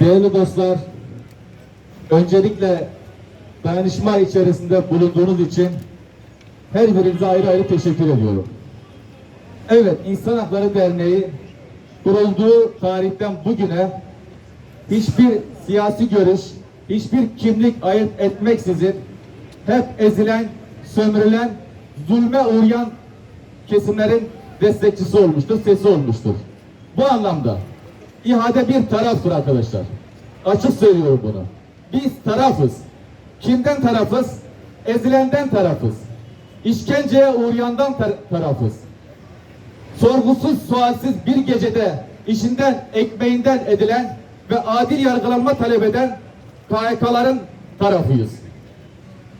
Değerli dostlar, öncelikle dayanışma içerisinde bulunduğunuz için her birinize ayrı ayrı teşekkür ediyorum. Evet, İnsan Hakları Derneği kurulduğu tarihten bugüne hiçbir siyasi görüş, hiçbir kimlik ayırt etmeksizin hep ezilen, sömürülen, zulme uğrayan kesimlerin destekçisi olmuştur, sesi olmuştur. Bu anlamda ihade bir taraftır arkadaşlar. Açık söylüyorum bunu. Biz tarafız. Kimden tarafız? Ezilenden tarafız. İşkenceye uğrayandan tar- tarafız. Sorgusuz sualsiz bir gecede işinden, ekmeğinden edilen ve adil yargılanma talep eden KHK'ların tarafıyız.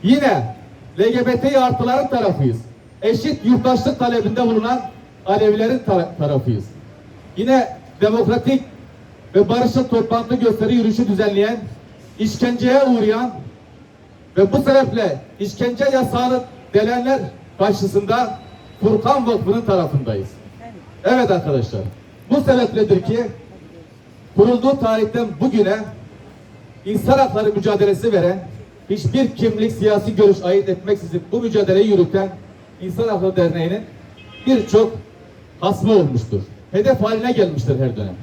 Yine LGBT artıların tarafıyız. Eşit yurttaşlık talebinde bulunan Alevilerin tara- tarafıyız. Yine demokratik ve barışçıl toplantı gösteri yürüyüşü düzenleyen, işkenceye uğrayan ve bu sebeple işkence yasağını delenler karşısında Furkan Vakfı'nın tarafındayız. Evet arkadaşlar, bu sebepledir ki kurulduğu tarihten bugüne insan hakları mücadelesi veren, hiçbir kimlik, siyasi görüş ayırt etmeksizin bu mücadeleyi yürüten İnsan Hakları Derneği'nin birçok hasmı olmuştur. Hedef haline gelmiştir her dönem.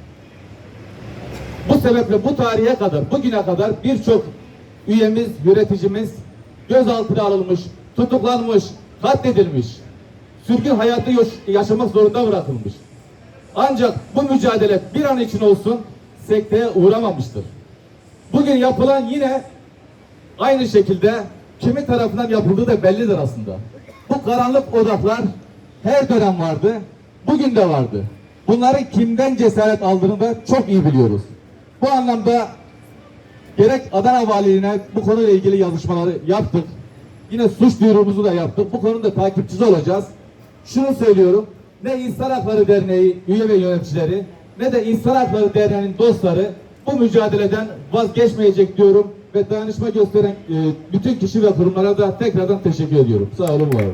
Bu sebeple bu tarihe kadar, bugüne kadar birçok üyemiz, yöneticimiz gözaltına alınmış, tutuklanmış, katledilmiş, sürgün hayatı yaş- yaşamak zorunda bırakılmış. Ancak bu mücadele bir an için olsun sekteye uğramamıştır. Bugün yapılan yine aynı şekilde kimin tarafından yapıldığı da bellidir aslında. Bu karanlık odaklar her dönem vardı, bugün de vardı. Bunların kimden cesaret aldığını da çok iyi biliyoruz. Bu anlamda gerek Adana Valiliğine bu konuyla ilgili yazışmaları yaptık. Yine suç duyurumuzu da yaptık. Bu konuda takipçisi olacağız. Şunu söylüyorum. Ne İnsan Hakları Derneği üye ve yöneticileri ne de İnsan Hakları Derneği'nin dostları bu mücadeleden vazgeçmeyecek diyorum ve dayanışma gösteren e, bütün kişi ve kurumlara da tekrardan teşekkür ediyorum. Sağ olun, var olun.